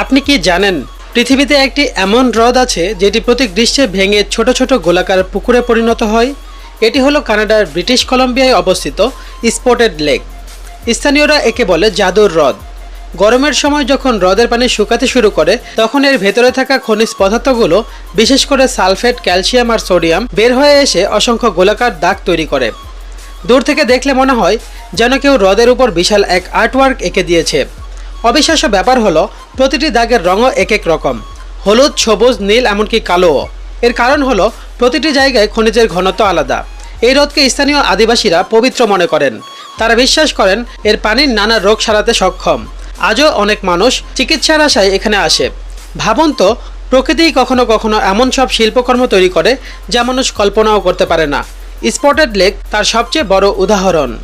আপনি কি জানেন, পৃথিবীতে একটি এমন হ্রদ আছে যেটি প্রতি গ্রীষ্মে ভেঙে ছোট ছোট গোলাকার পুকুরে পরিণত হয়? এটি হলো কানাডার ব্রিটিশ কলম্বিয়ায় অবস্থিত স্পটেড লেক। স্থানীয়রা একে বলে জাদুর হ্রদ। গরমের সময় যখন হ্রদের পানি শুকাতে শুরু করে, তখন এর ভেতরে থাকা খনিজ পদার্থগুলো, বিশেষ করে সালফেট, ক্যালসিয়াম আর সোডিয়াম, বের হয়ে এসে অসংখ্য গোলাকার দাগ তৈরি করে। দূর থেকে দেখলে মনে হয় যেন কেউ হ্রদের উপর বিশাল এক আর্টওয়ার্ক এঁকে দিয়েছে। অবিশ্বাস্য ব্যাপার হলো, প্রতিটি দাগের রঙও এক এক রকম। হলুদ, সবুজ, নীল, এমনকি কালোও। এর কারণ হলো, প্রতিটি জায়গায় খনিজের ঘনত্ব আলাদা। এই হ্রদকে স্থানীয় আদিবাসীরা পবিত্র মনে করেন। তারা বিশ্বাস করেন, এর পানির নানা রোগ সারাতে সক্ষম। আজও অনেক মানুষ চিকিৎসার আশায় এখানে আসে। ভাবুন তো, প্রকৃতিই কখনো কখনো এমন সব শিল্পকর্ম তৈরি করে, যা মানুষ কল্পনাও করতে পারে না। স্পটেড লেক তার সবচেয়ে বড় উদাহরণ।